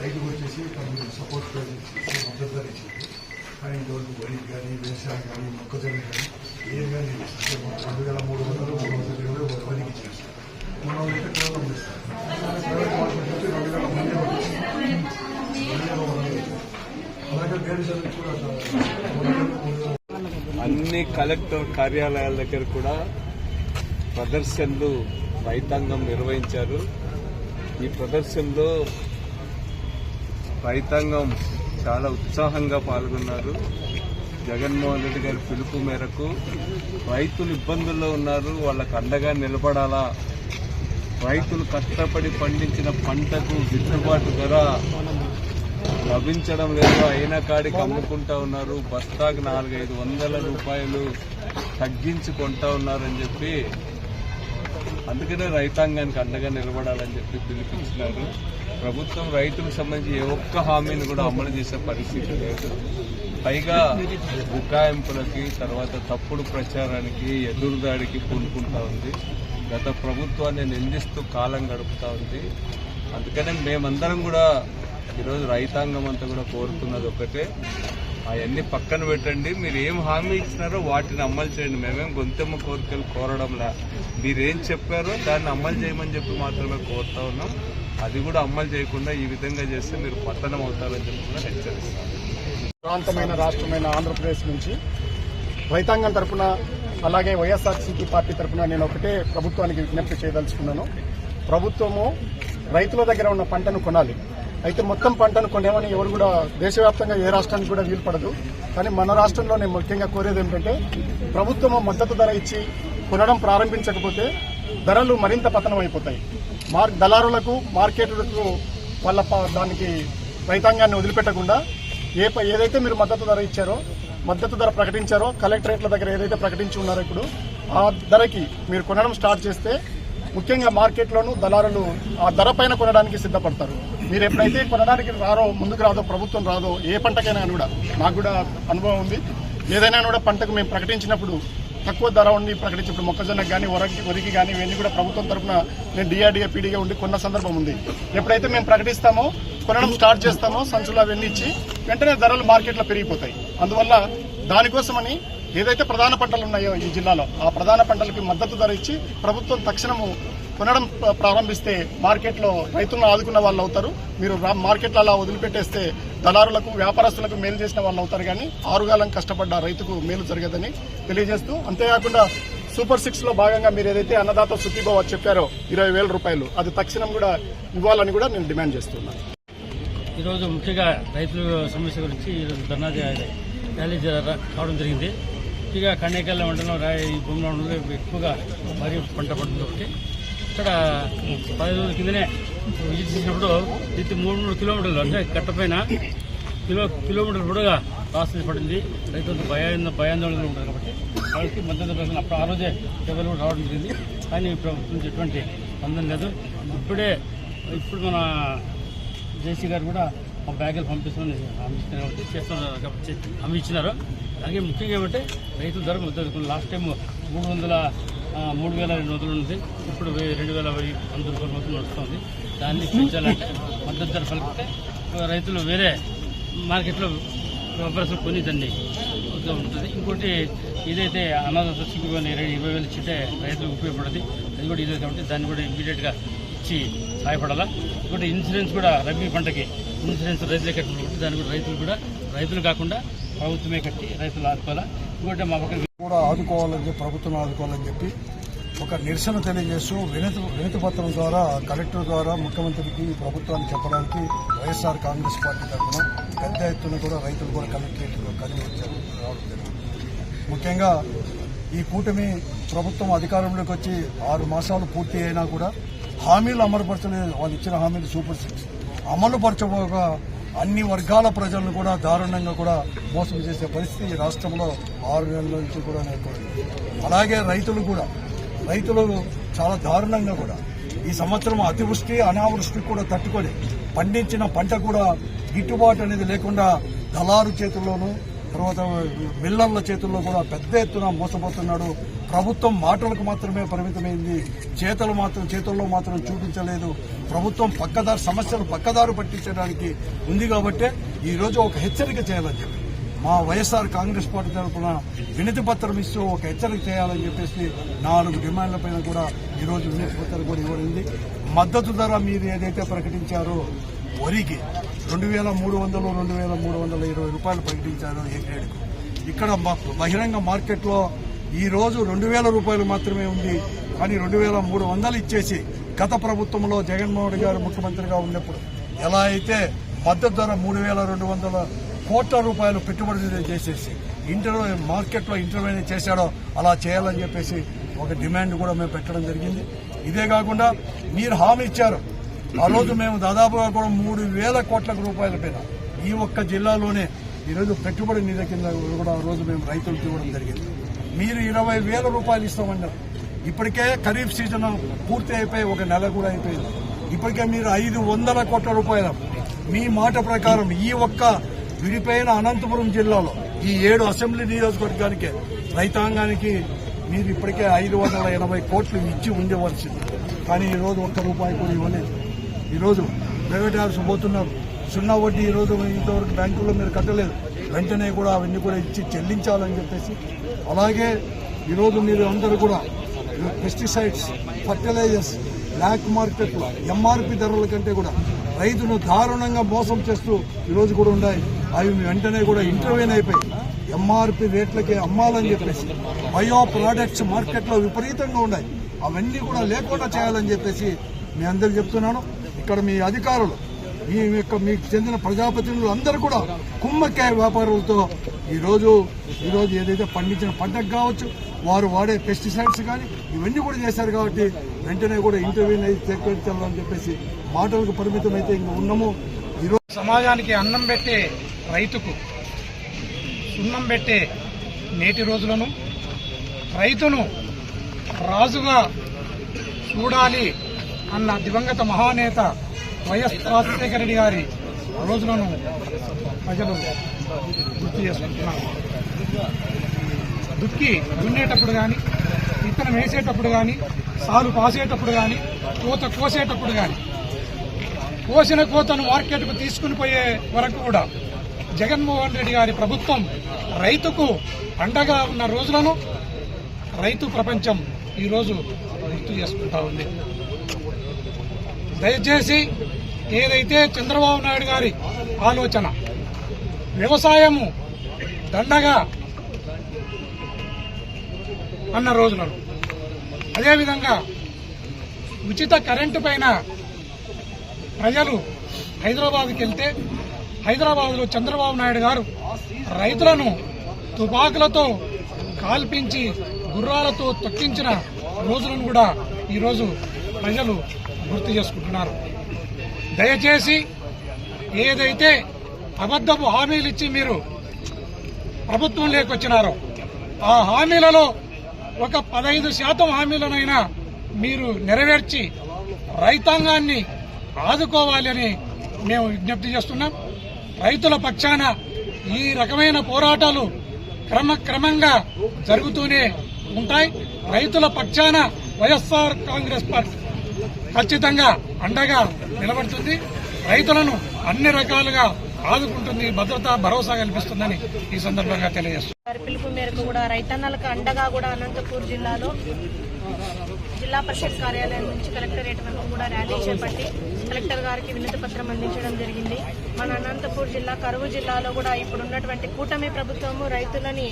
రైతుకు వచ్చేసి సపోర్ట్ మద్దతు ధర ఇచ్చింది కానీ ఇంతవరకు వరి కానీ వ్యవసాయం కానీ మొక్కజొన్న కానీ ఏం కానీ రెండు వేల మూడు వందలు మూడు వందల ఇరవై వరికి ఇచ్చారు మన వాళ్ళు అయితే కేవలం ఇస్తారు ప్రైవేట్ మార్కెట్ వచ్చి రెండు వేల మంది అలాగే గేడి సర్వీస్ కూడా అన్ని కలెక్టర్ కార్యాలయాల దగ్గర కూడా ప్రదర్శనలు రైతాంగం నిర్వహించారు. ఈ ప్రదర్శనలో రైతాంగం చాలా ఉత్సాహంగా పాల్గొన్నారు. జగన్మోహన్ రెడ్డి గారి పిలుపు మేరకు రైతులు ఇబ్బందుల్లో ఉన్నారు. వాళ్ళకు అండగా నిలబడాలా? రైతులు కష్టపడి పండించిన పంటకు గిట్టుబాటు ధర లభించడం లేదు. అయిన కాడికి అమ్ముకుంటా ఉన్నారు. బస్తాకు నాలుగైదు వందల రూపాయలు తగ్గించి కొంటా ఉన్నారని చెప్పి అందుకనే రైతాంగానికి అండగా నిలబడాలని చెప్పి పిలిపించినారు. ప్రభుత్వం రైతులకు సంబంధించి ఏ ఒక్క హామీని కూడా అమలు చేసే పరిస్థితి లేదు. పైగా బుకాయింపులకి తర్వాత తప్పుడు ప్రచారానికి ఎదురుదాడికి పూనుకుంటా ఉంది. గత ప్రభుత్వాన్ని నిందిస్తూ కాలం గడుపుతా ఉంది. అందుకనే మేమందరం కూడా ఈరోజు రైతాంగం అంతా కూడా కోరుతున్నది ఒకటే. అవన్నీ పక్కన పెట్టండి. మీరు ఏం హామీ ఇచ్చినారో వాటిని అమలు చేయండి. మేమేం గొంతెమ్మ కోరికలు కోరడంలా. మీరేం చెప్పారో దాన్ని అమలు చేయమని చెప్పి మాత్రమే కోరుతా ఉన్నాం. అది కూడా అమలు చేయకుండా ఈ విధంగా చేస్తే మీరు పతనం అవుతారని చెప్పి కూడా హెచ్చరిస్తాను ప్రాంతమైన రాష్ట్రమైన ఆంధ్రప్రదేశ్ నుంచి రైతాంగం తరఫున అలాగే వైఎస్ఆర్సీపీ పార్టీ తరఫున నేను ఒకటే ప్రభుత్వానికి విజ్ఞప్తి చేయదలుచుకున్నాను. ప్రభుత్వము రైతుల దగ్గర ఉన్న పంటను కొనాలి. అయితే మొత్తం పంటను కొనేమని ఎవరు కూడా దేశవ్యాప్తంగా ఏ రాష్ట్రానికి కూడా వీలు పడదు. కానీ మన రాష్ట్రంలో నేను ముఖ్యంగా కోరేది ఏంటంటే ప్రభుత్వము మద్దతు ధర ఇచ్చి కొనడం ప్రారంభించకపోతే ధరలు మరింత పతనం అయిపోతాయి మార్ దళారులకు మార్కెట్లకు వాళ్ళ ప- దానికి రైతాంగాన్ని వదిలిపెట్టకుండా ఏ ఏదైతే మీరు మద్దతు ధర ఇచ్చారో మద్దతు ధర ప్రకటించారో కలెక్టరేట్ల దగ్గర ఏదైతే ప్రకటించి ఉన్నారో ఇప్పుడు ఆ ధరకి మీరు కొనడం స్టార్ట్ చేస్తే ముఖ్యంగా మార్కెట్లోనూ దళారులు ఆ ధర పైన కొనడానికి సిద్ధపడతారు. మీరు ఎప్పుడైతే కొనడానికి రారో ముందుకు రాదో ప్రభుత్వం రాదో ఏ పంటకైనా కూడా నాకు కూడా అనుభవం ఉంది. ఏదైనా కూడా పంటకు మేము ప్రకటించినప్పుడు తక్కువ ధర ఉండి ప్రకటించినప్పుడు మొక్కజొన్నకు కానీ వరకి వరికి కానీ ఇవన్నీ కూడా ప్రభుత్వం తరఫున నేను డిఆర్డీఏ పీడీగా ఉండి కొన్న సందర్భం ఉంది. ఎప్పుడైతే మేము ప్రకటిస్తామో కొనడం స్టార్ట్ చేస్తామో సంచులు అవన్నీ ఇచ్చి వెంటనే ధరలు మార్కెట్లో పెరిగిపోతాయి. అందువల్ల దానికోసమని ఏదైతే ప్రధాన పంటలు ఉన్నాయో ఈ జిల్లాలో ఆ ప్రధాన పంటలకి మద్దతు ధర ఇచ్చి ప్రభుత్వం తక్షణము కొనడం ప్రారంభిస్తే మార్కెట్లో రైతులను ఆదుకున్న వాళ్ళు అవుతారు. మీరు మార్కెట్లో అలా వదిలిపెట్టేస్తే దళారులకు వ్యాపారస్తులకు మేలు చేసిన వాళ్ళు అవుతారు. కానీ ఆరుగాలం కష్టపడ్డ రైతుకు మేలు జరగదని తెలియజేస్తూ అంతేకాకుండా సూపర్ సిక్స్లో భాగంగా మీరు ఏదైతే అన్నదాత సుఖీభావ చెప్పారో ఇరవై వేల రూపాయలు అది తక్షణం కూడా ఇవ్వాలని కూడా నేను డిమాండ్ చేస్తున్నాను. ఈరోజు ముఖ్యంగా రైతుల సమస్య గురించి ఈరోజు ధర్నా ర్యాలీ కావడం జరిగింది. ముఖ్యంగా కన్నేకల్ మండలం రా- ఈ భూమిలో మండలంలో ఎక్కువగా వరి పంట పడుతుంది ఒకటి. ఇక్కడ పది రోజుల కిందనే విజిట్ చేసినప్పుడు ఇది మూడు మూడు కిలోమీటర్లు అంటే కట్టపైన కిలో కిలోమీటర్ కూడా రాసి పడింది. రైతులకు భయాంద భయాందోళనలు ఉంటారు కాబట్టి వాళ్ళకి మద్దతు ప్రజలు అప్పుడు ఆ రోజే ఎవరు కూడా రావడం జరిగింది. కానీ ప్రభుత్వం నుంచి ఎటువంటి అందం లేదు. ఇప్పుడే ఇప్పుడు మన జేసీ గారు కూడా మా బ్యాగులు పంపిస్తామని హామీ కాబట్టి చేస్తున్నారు కాబట్టి హామీ ఇచ్చినారు అలాగే ముఖ్యంగా ఏమంటే రైతుల ధర మద్దతు లాస్ట్ టైం మూడు వందల మూడు వేల రెండు వందలు ఉంది. ఇప్పుడు రెండు వేల వెయ్యి వంద రూపాయల మొత్తం నడుస్తుంది. దాన్ని పెంచాలంటే మద్దతు ధర పలికితే రైతులు వేరే మార్కెట్లో వ్యాపారస్తులు కొని దాన్ని ఉంటుంది. ఇంకోటి ఇదైతే అనాథ సిగ్గు ఇరవై ఇరవై వేలు ఇచ్చితే రైతులకు ఉపయోగపడుతుంది. అది కూడా ఇదే కాబట్టి దాన్ని కూడా ఇమీడియట్గా ఇచ్చి సహాయపడాలా. ఇంకోటి ఇన్సూరెన్స్ కూడా రబీ పంటకి ఇన్సూరెన్స్ రైతులే కట్టిన దాన్ని కూడా రైతులు కూడా రైతులు కాకుండా ప్రభుత్వమే కట్టి రైతులు ఆదుకోవాలా. ఇంకోటి మా పక్కన ఆదుకోవాలని చెప్పి ప్రభుత్వం ఆదుకోవాలని చెప్పి ఒక నిరసన తెలియజేస్తూ వినతి వినతి పత్రం ద్వారా కలెక్టర్ ద్వారా ముఖ్యమంత్రికి ప్రభుత్వాన్ని చెప్పడానికి వైఎస్ఆర్ కాంగ్రెస్ పార్టీ తరఫున పెద్ద ఎత్తున కూడా రైతులు కూడా కలెక్టరేట్ కలిగి వచ్చారు ముఖ్యంగా ఈ కూటమి ప్రభుత్వం అధికారంలోకి వచ్చి ఆరు మాసాలు పూర్తి అయినా కూడా హామీలు అమలుపరచలేదు. వాళ్ళు ఇచ్చిన హామీలు సూపర్ సిక్స్. అమలుపరచబోగా అన్ని వర్గాల ప్రజలను కూడా దారుణంగా కూడా మోసం చేసే పరిస్థితి ఈ రాష్ట్రంలో ఆరు నెలల నుంచి కూడా నెలకొంది. అలాగే రైతులు కూడా రైతులు చాలా దారుణంగా కూడా ఈ సంవత్సరం అతివృష్టి అనావృష్టి కూడా తట్టుకొని పండించిన పంట కూడా గిట్టుబాటు అనేది లేకుండా దళారు చేతుల్లోనూ తర్వాత మిల్లర్ల చేతుల్లో కూడా పెద్ద ఎత్తున మోసపోతున్నాడు. ప్రభుత్వం మాటలకు మాత్రమే పరిమితమైంది. చేతలు మాత్రం చేతుల్లో మాత్రం చూపించలేదు. ప్రభుత్వం పక్కదారు సమస్యలు పక్కదారు పట్టించడానికి ఉంది కాబట్టే ఈరోజు ఒక హెచ్చరిక చేయాలని చెప్పి మా వైఎస్ఆర్ కాంగ్రెస్ పార్టీ తరఫున వినతి పత్రం ఇస్తూ ఒక హెచ్చరిక చేయాలని చెప్పేసి నాలుగు డిమాండ్లపైన కూడా ఈరోజు వినతి పత్రం కూడా ఇవ్వడింది మద్దతు ధర మీరు ఏదైతే ప్రకటించారో వరికి రెండు వేల మూడు వందలు రెండు వేల మూడు వందల ఇరవై రూపాయలు ప్రకటించారు ఏ గ్రేడ్కు ఇక్కడ బహిరంగ మార్కెట్లో ఈరోజు రెండు వేల రూపాయలు మాత్రమే ఉంది. కానీ రెండు వేల మూడు వందలు ఇచ్చేసి గత ప్రభుత్వంలో జగన్మోహన్ రెడ్డి గారు ముఖ్యమంత్రిగా ఉన్నప్పుడు ఎలా అయితే మద్దతు ధర మూడు వేల రెండు వందల కోట్ల రూపాయలు పెట్టుబడి చేసేసి ఇంటర్ మార్కెట్లో ఇంటర్వ్యూ చేశాడో అలా చేయాలని చెప్పేసి ఒక డిమాండ్ కూడా మేము పెట్టడం జరిగింది. ఇదే కాకుండా మీరు హామీ ఇచ్చారు. ఆ రోజు మేము దాదాపుగా కూడా మూడు వేల కోట్ల రూపాయల పైన ఈ ఒక్క జిల్లాలోనే ఈరోజు పెట్టుబడి నిధి కింద కూడా ఆ రోజు మేము రైతులకు ఇవ్వడం జరిగింది. మీరు ఇరవై వేల రూపాయలు ఇస్తామన్నారు. ఇప్పటికే ఖరీఫ్ సీజన్ పూర్తి అయిపోయి ఒక నెల కూడా అయిపోయింది. ఇప్పటికే మీరు ఐదు వందల కోట్ల రూపాయల మీ మాట ప్రకారం ఈ ఒక్క విడిపోయిన అనంతపురం జిల్లాలో ఈ ఏడు అసెంబ్లీ నియోజకవర్గానికి రైతాంగానికి మీరు ఇప్పటికే ఐదు వందల ఎనభై కోట్లు ఇచ్చి ఉండేవలసింది. కానీ ఈరోజు ఒక్క రూపాయి కూడా ఇవ్వలేదు. ఈరోజు ప్రైవేట్ పోతున్నారు. సున్నా వడ్డీ ఈ రోజు ఇంతవరకు బ్యాంకుల్లో మీరు కట్టలేదు. వెంటనే కూడా అవన్నీ కూడా ఇచ్చి చెల్లించాలని చెప్పేసి అలాగే ఈరోజు మీరు అందరూ కూడా పెస్టిసైడ్స్ ఫర్టిలైజర్స్ బ్లాక్ మార్కెట్లో ఎంఆర్పి ధరల కంటే కూడా రైతును దారుణంగా మోసం చేస్తూ ఈరోజు కూడా ఉన్నాయి. అవి వెంటనే కూడా ఇంటర్వ్యూన్ అయిపోయి ఎంఆర్పి రేట్లకే అమ్మాలని చెప్పేసి బయో ప్రోడక్ట్స్ మార్కెట్లో విపరీతంగా ఉన్నాయి. అవన్నీ కూడా లేకుండా చేయాలని చెప్పేసి మీ అందరికి చెప్తున్నాను. ఇక్కడ మీ అధికారులు ఈ యొక్క మీకు చెందిన ప్రజాప్రతినిధులు అందరూ కూడా కుమ్మక్కాయ వ్యాపారులతో ఈరోజు ఈరోజు ఏదైతే పండించిన పంటకు కావచ్చు వారు వాడే పెస్టిసైడ్స్ కానీ ఇవన్నీ కూడా చేశారు కాబట్టి వెంటనే కూడా ఇంటర్వ్యూని అయితే చేకూర్చాలని చెప్పేసి మాటలకు పరిమితం అయితే ఇంకా ఉన్నాము. ఈరోజు సమాజానికి అన్నం పెట్టే రైతుకు సున్నం పెట్టే నేటి రోజులను రైతును రాజుగా చూడాలి అన్న దివంగత మహానేత వైఎస్ రాజశేఖర రెడ్డి గారి రోజులను ప్రజలు గుర్తు చేసుకుంటున్నారు. దుక్కి దున్నేటప్పుడు కానీ విత్తనం వేసేటప్పుడు కానీ సాలు పాసేటప్పుడు కానీ కోత కోసేటప్పుడు కానీ కోసిన కోతను మార్కెట్కు తీసుకుని పోయే వరకు కూడా జగన్మోహన్ రెడ్డి గారి ప్రభుత్వం రైతుకు అండగా ఉన్న రోజులను రైతు ప్రపంచం ఈరోజు గుర్తు చేసుకుంటా ఉంది. దయచేసి ఏదైతే చంద్రబాబు నాయుడు గారి ఆలోచన వ్యవసాయము దండగా అన్న రోజులను అదేవిధంగా ఉచిత కరెంటు పైన ప్రజలు హైదరాబాద్కి వెళ్తే హైదరాబాద్లో చంద్రబాబు నాయుడు గారు రైతులను తుపాకులతో కాల్పించి గుర్రాలతో తొక్కించిన రోజులను కూడా ఈరోజు ప్రజలు గుర్తు చేసుకుంటున్నారు. దయచేసి ఏదైతే అబద్ధపు హామీలు ఇచ్చి మీరు ప్రభుత్వం లేకొచ్చినారో ఆ హామీలలో ఒక పదహైదు శాతం హామీలనైనా మీరు నెరవేర్చి రైతాంగాన్ని ఆదుకోవాలని మేము విజ్ఞప్తి చేస్తున్నాం. రైతుల పక్షాన ఈ రకమైన పోరాటాలు క్రమక్రమంగా జరుగుతూనే ఉంటాయి. రైతుల పక్షాన వైఎస్ఆర్ కాంగ్రెస్ పార్టీ ఖచ్చితంగా అండగా నిలబడుతుంది. రైతులను అన్ని రకాలుగా ఆదుకుంటుంది. భద్రత భరోసా కల్పిస్తుందని ఈ సందర్భంగా తెలియజేస్తుంది పిలుపు మేరకు కూడా రైతన్నలకు అండగా కూడా అనంతపూర్ జిల్లాలో జిల్లా పరిషత్ కార్యాలయం నుంచి కలెక్టరేట్ వరకు కూడా ర్యాలీ చేపట్టి కలెక్టర్ గారికి వినతి పత్రం అందించడం జరిగింది. మన అనంతపూర్ జిల్లా కరువు జిల్లాలో కూడా ఇప్పుడు ఉన్నటువంటి కూటమి ప్రభుత్వము రైతులని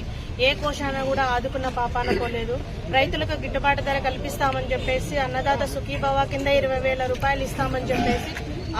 ఏ కోశాన కూడా ఆదుకున్న పాపాన పోలేదు. రైతులకు గిట్టుబాటు ధర కల్పిస్తామని చెప్పేసి అన్నదాత సుఖీభావ కింద ఇరవై వేల రూపాయలు ఇస్తామని చెప్పేసి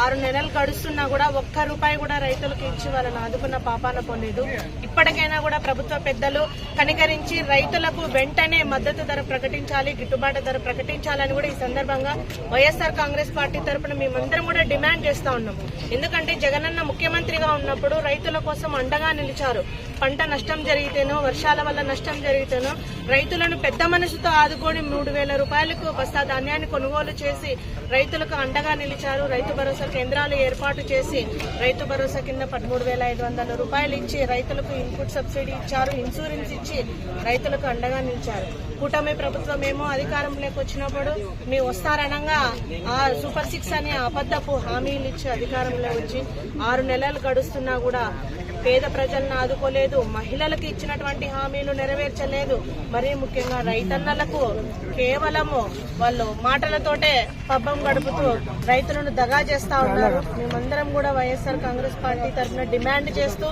ఆరు నెలలు గడుస్తున్నా కూడా ఒక్క రూపాయి కూడా రైతులకు ఇచ్చి వాళ్ళని ఆదుకున్న పాపాన పొందలేదు ఇప్పటికైనా కూడా ప్రభుత్వ పెద్దలు కనికరించి రైతులకు వెంటనే మద్దతు ధర ప్రకటించాలి గిట్టుబాటు ధర ప్రకటించాలని కూడా ఈ సందర్భంగా వైఎస్ఆర్ కాంగ్రెస్ పార్టీ తరపున మేమందరం కూడా డిమాండ్ చేస్తా ఉన్నాం ఎందుకంటే జగనన్న ముఖ్యమంత్రిగా ఉన్నప్పుడు రైతుల కోసం అండగా నిలిచారు. పంట నష్టం జరిగితేనో వర్షాల వల్ల నష్టం జరిగితేనో రైతులను పెద్ద మనసుతో ఆదుకొని మూడు వేల రూపాయలకు బస్తా ధాన్యాన్ని కొనుగోలు చేసి రైతులకు అండగా నిలిచారు. రైతు భరోసా కేంద్రాలు ఏర్పాటు చేసి రైతు భరోసా కింద పదమూడు వేల ఐదు వందల రూపాయలు ఇచ్చి రైతులకు ఇన్పుట్ సబ్సిడీ ఇచ్చారు. ఇన్సూరెన్స్ ఇచ్చి రైతులకు అండగా నిలిచారు. కూటమి ప్రభుత్వం ఏమో అధికారంలోకి వచ్చినప్పుడు మీ వస్తారనగా ఆ సూపర్ సిక్స్ అనే అబద్దపు హామీలు ఇచ్చి అధికారంలో వచ్చి ఆరు నెలలు గడుస్తున్నా కూడా పేద ప్రజలను ఆదుకోలేదు మహిళలకు ఇచ్చినటువంటి హామీలు నెరవేర్చలేదు. మరీ ముఖ్యంగా రైతన్నలకు కేవలము వాళ్ళు మాటలతోటే పబ్బం గడుపుతూ రైతులను దగా చేస్తా ఉన్నారు. మేమందరం కూడా వైఎస్ఆర్ కాంగ్రెస్ పార్టీ తరఫున డిమాండ్ చేస్తూ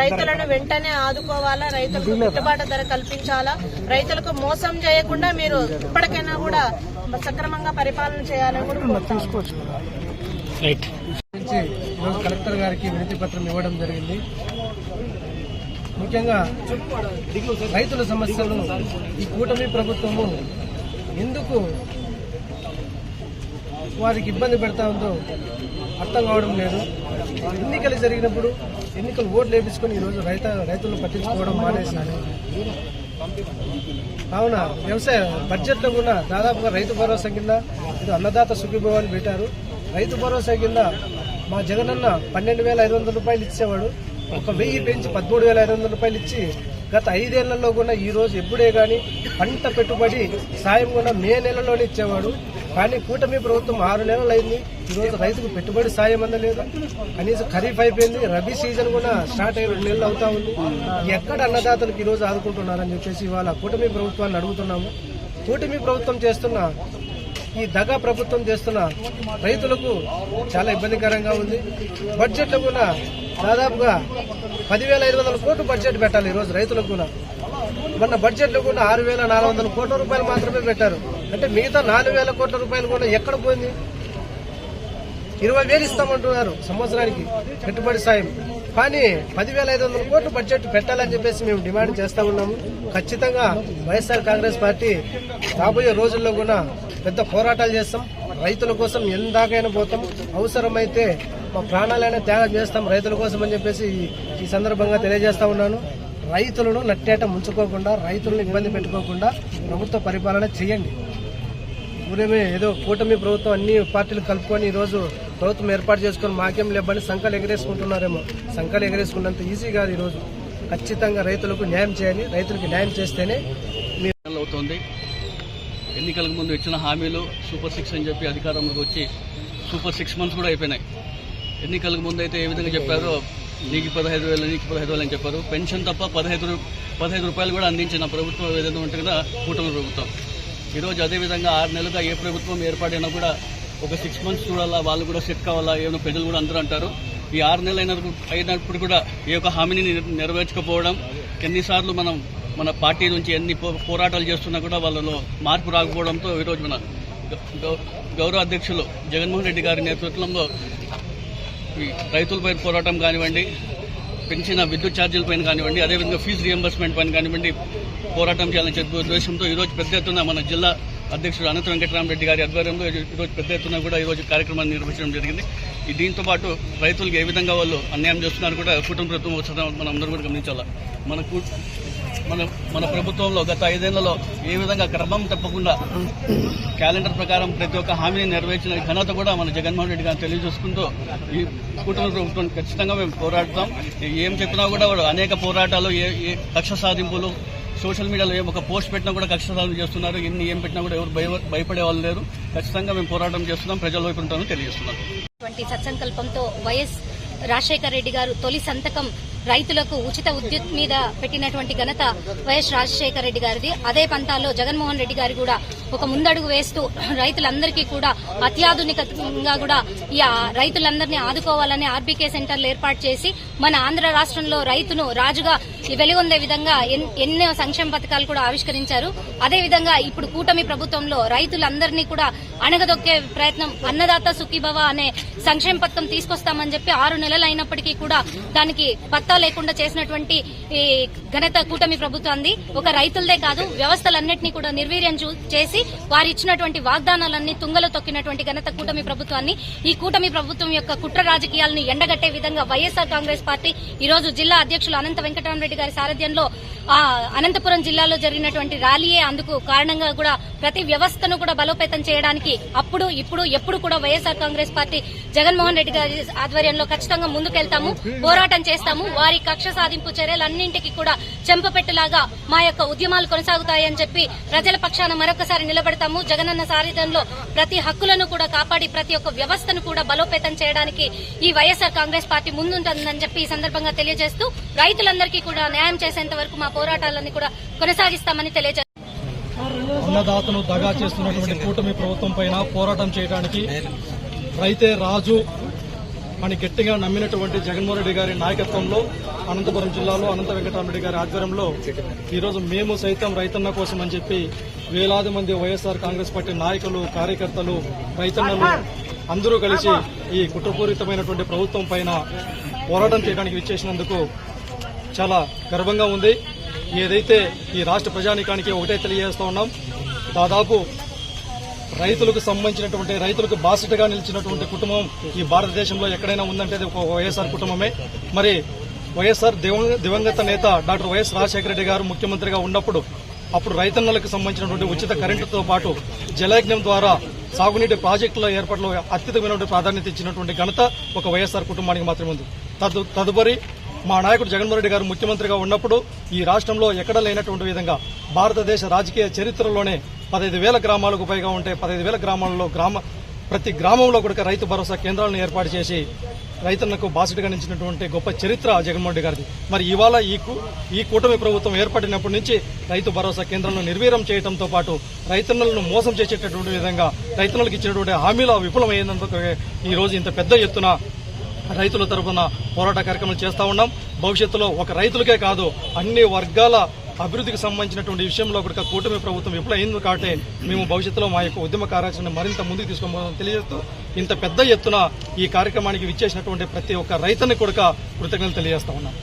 రైతులను వెంటనే ఆదుకోవాలా రైతులకు గిట్టుబాటు ధర కల్పించాలా రైతులకు మోసం చేయకుండా మీరు ఇప్పటికైనా కూడా సక్రమంగా పరిపాలన చేయాలని కూడా కోరుతాము. నుంచి ఈరోజు కలెక్టర్ గారికి వినతి పత్రం ఇవ్వడం జరిగింది. ముఖ్యంగా రైతుల సమస్యలు ఈ కూటమి ప్రభుత్వము ఎందుకు వారికి ఇబ్బంది పెడతా ఉందో అర్థం కావడం లేదు. ఎన్నికలు జరిగినప్పుడు ఎన్నికలు ఓట్లు వేపించుకొని ఈరోజు రైత రైతులను పట్టించుకోవడం మానేసాను కావున వ్యవసాయ బడ్జెట్లో కూడా దాదాపుగా రైతు భరోసా కింద ఇది అన్నదాత సుఖీభవ అని పెట్టారు. రైతు భరోసా కింద మా జగనన్న పన్నెండు వేల ఐదు వందల రూపాయలు ఇచ్చేవాడు. ఒక వెయ్యి పెంచి పదమూడు వేల ఐదు వందల రూపాయలు ఇచ్చి గత ఐదేళ్ళలో కూడా ఈ రోజు ఎప్పుడే గాని పంట పెట్టుబడి సాయం కూడా మే నెలలోనే ఇచ్చేవాడు. కానీ కూటమి ప్రభుత్వం ఆరు నెలలు అయింది. ఈ రోజు రైతుకు పెట్టుబడి సాయం అందలేదు. కనీసం ఖరీఫ్ అయిపోయింది. రబీ సీజన్ కూడా స్టార్ట్ అయ్యి రెండు నెలలు అవుతా ఉంది. ఎక్కడ అన్నదాతలకు ఈరోజు ఆదుకుంటున్నారని చెప్పేసి ఇవాళ కూటమి ప్రభుత్వాన్ని అడుగుతున్నాము. కూటమి ప్రభుత్వం చేస్తున్న ఈ దగా ప్రభుత్వం చేస్తున్న రైతులకు చాలా ఇబ్బందికరంగా ఉంది. బడ్జెట్లో కూడా దాదాపుగా పదివేల ఐదు వందల కోట్లు బడ్జెట్ పెట్టాలి ఈరోజు రైతులకు కూడా. మొన్న బడ్జెట్లో కూడా ఆరు వేల నాలుగు వందల కోట్ల రూపాయలు మాత్రమే పెట్టారు. అంటే మిగతా నాలుగు వేల కోట్ల రూపాయలు కూడా ఎక్కడ పోయింది? ఇరవై వేలు ఇస్తామంటున్నారు సంవత్సరానికి పెట్టుబడి సాయం. కానీ పదివేల ఐదు వందల కోట్లు బడ్జెట్ పెట్టాలని చెప్పేసి మేము డిమాండ్ చేస్తా ఉన్నాము. ఖచ్చితంగా వైఎస్ఆర్ కాంగ్రెస్ పార్టీ రాబోయే రోజుల్లో కూడా పెద్ద పోరాటాలు చేస్తాం. రైతుల కోసం ఎందాకైనా పోతాం. అవసరమైతే మా ప్రాణాలైనా త్యాగం చేస్తాం రైతుల కోసం అని చెప్పేసి ఈ- ఈ సందర్భంగా తెలియజేస్తా ఉన్నాను. రైతులను నట్టేట ముంచుకోకుండా రైతులను ఇబ్బంది పెట్టుకోకుండా ప్రభుత్వ పరిపాలన చేయండి. ఊరేమే ఏదో కూటమి ప్రభుత్వం అన్ని పార్టీలు కలుపుకొని ఈరోజు రోజు ప్రభుత్వం ఏర్పాటు చేసుకొని మాకేం లేబని సంఖలు ఎగరేసుకుంటున్నారేమో. సంఖలు ఎగరేసుకున్నంత ఈజీ కాదు ఈ రోజు ఖచ్చితంగా రైతులకు న్యాయం చేయాలి రైతులకు న్యాయం చేస్తేనే ఎన్నికలకు ముందు ఇచ్చిన హామీలు సూపర్ సిక్స్ అని చెప్పి అధికారంలోకి వచ్చి సూపర్ సిక్స్ మంత్స్ కూడా అయిపోయినాయి. ఎన్నికలకు ముందు అయితే ఏ విధంగా చెప్పారో నీకు పదహైదు వేలు నీకు పదహైదు వేలు అని చెప్పారు. పెన్షన్ తప్ప పదహైదు పదహైదు రూపాయలు కూడా అందించిన ప్రభుత్వం ఏదైనా ఉంటే కదా కూటమి ప్రభుత్వం. ఈరోజు అదేవిధంగా ఆరు నెలలుగా ఏ ప్రభుత్వం ఏర్పాటైనా కూడా ఒక సిక్స్ మంత్స్ చూడాలా వాళ్ళు కూడా సెట్ కావాలా ఏమైనా ప్రజలు కూడా అందరూ అంటారు. ఈ ఆరు నెలలు అయినప్పుడు కూడా ఏ ఒక్క హామీని నెరవేర్చకపోవడం ఎన్నిసార్లు మనం మన పార్టీ నుంచి ఎన్ని పో- పోరాటాలు చేస్తున్నా కూడా వాళ్ళలో మార్పు రాకపోవడంతో ఈరోజు మన గౌరవ అధ్యక్షులు జగన్మోహన్ రెడ్డి గారి నేతృత్వంలో ఈ రైతులపై పోరాటం కానివ్వండి పెంచిన విద్యుత్ ఛార్జీల పైన కానివ్వండి అదేవిధంగా ఫీజు రియంబర్స్మెంట్ పైన కానివ్వండి పోరాటం చేయాలని చెప్పే ఉద్దేశంతో ఈరోజు పెద్ద ఎత్తున మన జిల్లా అధ్యక్షుడు అనంత వెంకటరామరెడ్డి గారి ఆధ్వర్యంలో ఈ- ఈరోజు పెద్ద ఎత్తున కూడా ఈరోజు కార్యక్రమాన్ని నిర్వహించడం జరిగింది. దీంతో పాటు రైతులకు ఏ విధంగా వాళ్ళు అన్యాయం చేస్తున్నారు కూడా కుటుంబ ప్రభుత్వం మనం అందరం కూడా గమనించాలి. మన మన మన ప్రభుత్వంలో గత ఐదేళ్ళలో ఏ విధంగా క్రమం తప్పకుండా క్యాలెండర్ ప్రకారం ప్రతి ఒక్క హామీని నెరవేర్చిన ఘనత కూడా మన జగన్మోహన్ రెడ్డి గారు తెలియజేసుకుంటూ ఈ కూటమి ప్రభుత్వం ఖచ్చితంగా మేము పోరాడతాం. ఏం చెప్పినా కూడా వాడు అనేక పోరాటాలు ఏ ఏ కక్ష సాధింపులు సోషల్ మీడియాలో ఏం ఒక పోస్ట్ పెట్టినా కూడా కక్ష సాధన చేస్తున్నారు. ఎన్ని ఏం పెట్టినా కూడా ఎవరు భయ భయపడే వాళ్ళు లేరు. ఖచ్చితంగా మేము పోరాటం చేస్తున్నాం. ప్రజల వైపు ఉంటామని తెలియజేస్తున్నాం. సత్సంకల్పంతో వైఎస్ రాజశేఖర రెడ్డి గారు తొలి సంతకం రైతులకు ఉచిత విద్యుత్ మీద పెట్టినటువంటి ఘనత వైఎస్ రాజశేఖర రెడ్డి గారిది. అదే పంతాల్లో జగన్మోహన్ రెడ్డి గారు కూడా ఒక ముందడుగు వేస్తూ రైతులందరికీ కూడా అత్యాధునికంగా కూడా ఈ రైతులందరినీ ఆదుకోవాలని ఆర్బీకే సెంటర్లు ఏర్పాటు చేసి మన ఆంధ్ర రాష్ట్రంలో రైతును రాజుగా వెలుగొందే విధంగా ఎన్- ఎన్నో సంక్షేమ పథకాలు కూడా ఆవిష్కరించారు. అదేవిధంగా ఇప్పుడు కూటమి ప్రభుత్వంలో రైతులందరినీ కూడా అణగదొక్కే ప్రయత్నం అన్నదాత సుఖీభవ అనే సంక్షేమ పథకం తీసుకొస్తామని చెప్పి ఆరు నెలలు అయినప్పటికీ కూడా దానికి పత్తా లేకుండా చేసినటువంటి ఈ ఘనత కూటమి ప్రభుత్వాన్ని ఒక రైతులదే కాదు వ్యవస్థలన్నింటినీ కూడా నిర్వీర్యం చేసి వారు ఇచ్చినటువంటి వాగ్దానాలన్నీ తుంగలో తొక్కినటువంటి ఘనత కూటమి ప్రభుత్వాన్ని. ఈ కూటమి ప్రభుత్వం యొక్క కుట్ర రాజకీయాలను ఎండగట్టే విధంగా వైఎస్ఆర్ కాంగ్రెస్ పార్టీ ఈ రోజు జిల్లా అధ్యక్షులు అనంత వెంకటరామరెడ్డి గారి సారథ్యంలో అనంతపురం జిల్లాలో జరిగినటువంటి ర్యాలీయే అందుకు కారణంగా కూడా ప్రతి వ్యవస్థను కూడా బలోపేతం చేయడానికి అప్పుడు ఇప్పుడు ఎప్పుడు కూడా వైఎస్ఆర్ కాంగ్రెస్ పార్టీ జగన్మోహన్ రెడ్డి గారి ఆధ్వర్యంలో ఖచ్చితంగా ముందుకెళ్తాము పోరాటం చేస్తాము వారి కక్ష సాధింపు చర్యలన్నింటికి కూడా చెంపపెట్టులాగా మా యొక్క ఉద్యమాలు కొనసాగుతాయని చెప్పి ప్రజల పక్షాన మరొకసారి నిలబెడతాము. జగనన్న సారథ్యంలో ప్రతి హక్కులను కూడా కాపాడి ప్రతి ఒక్క వ్యవస్థను కూడా బలోపేతం చేయడానికి ఈ వైఎస్ఆర్ కాంగ్రెస్ పార్టీ ముందుంటుందని చెప్పి ఈ సందర్భంగా తెలియజేస్తూ రైతులందరికీ కూడా న్యాయం చేసేంత వరకు మా పోరాటాలను కూడా కొనసాగిస్తామని తెలియజేస్తారు అన్నదాతను దగా చేస్తున్నటువంటి కూటమి ప్రభుత్వం పైన పోరాటం చేయడానికి రైతే రాజు అని గట్టిగా నమ్మినటువంటి జగన్మోహన్ రెడ్డి గారి నాయకత్వంలో అనంతపురం జిల్లాలో అనంత వెంకటరామరెడ్డి గారి ఆధ్వర్యంలో ఈరోజు మేము సైతం రైతన్న కోసం అని చెప్పి వేలాది మంది వైఎస్ఆర్ కాంగ్రెస్ పార్టీ నాయకులు కార్యకర్తలు రైతన్నలు అందరూ కలిసి ఈ కుట్రపూరితమైనటువంటి ప్రభుత్వం పైన పోరాటం చేయడానికి విచ్చేసినందుకు చాలా గర్వంగా ఉంది. ఏదైతే ఈ రాష్ట్ర ప్రజానికానికి ఒకటే తెలియజేస్తా ఉన్నాం దాదాపు రైతులకు సంబంధించినటువంటి రైతులకు బాసటగా నిలిచినటువంటి కుటుంబం ఈ భారతదేశంలో ఎక్కడైనా ఉందంటే అది ఒక వైఎస్ఆర్ కుటుంబమే. మరి వైఎస్ఆర్ దివంగత నేత డాక్టర్ వైఎస్ రాజశేఖర రెడ్డి గారు ముఖ్యమంత్రిగా ఉన్నప్పుడు అప్పుడు రైతన్నలకు సంబంధించినటువంటి ఉచిత కరెంటుతో పాటు జలయజ్ఞం ద్వారా సాగునీటి ప్రాజెక్టుల ఏర్పాటులో అత్యధికమైనటువంటి ప్రాధాన్యత ఇచ్చినటువంటి ఘనత ఒక వైఎస్ఆర్ కుటుంబానికి మాత్రమే ఉంది. తదు- తదుపరి మా నాయకుడు జగన్మోహన్ రెడ్డి గారు ముఖ్యమంత్రిగా ఉన్నప్పుడు ఈ రాష్ట్రంలో ఎక్కడ లేనటువంటి విధంగా భారతదేశ రాజకీయ చరిత్రలోనే పదహైదు వేల గ్రామాలకు పైగా ఉంటే పదహైదు వేల గ్రామాలలో గ్రామ ప్రతి గ్రామంలో కూడా రైతు భరోసా కేంద్రాలను ఏర్పాటు చేసి రైతులకు బాసుడిగా నిలిచినటువంటి గొప్ప చరిత్ర జగన్మోహన్ రెడ్డి గారిది. మరి ఇవాళ ఈ ఈ కూటమి ప్రభుత్వం ఏర్పడినప్పటి నుంచి రైతు భరోసా కేంద్రాలను నిర్వీర్యం చేయడంతో పాటు రైతన్నలను మోసం చేసేటటువంటి విధంగా రైతన్నలకు ఇచ్చినటువంటి హామీల విఫలమైనందుకు ఈ రోజు ఇంత పెద్ద ఎత్తున రైతుల తరఫున పోరాట కార్యక్రమాలు చేస్తూ ఉన్నాం. భవిష్యత్తులో ఒక రైతులకే కాదు అన్ని వర్గాల అభివృద్ధికి సంబంధించినటువంటి విషయంలో కూడా కూటమి ప్రభుత్వం విఫలమైంది కాబట్టి మేము భవిష్యత్తులో మా యొక్క ఉద్యమ కార్యాచరణ మరింత ముందుకు తీసుకోబోదని తెలియజేస్తూ ఇంత పెద్ద ఎత్తున ఈ కార్యక్రమానికి విచ్చేసినటువంటి ప్రతి ఒక్క రైతుని కూడా కృతజ్ఞతలు తెలియజేస్తా ఉన్నాం.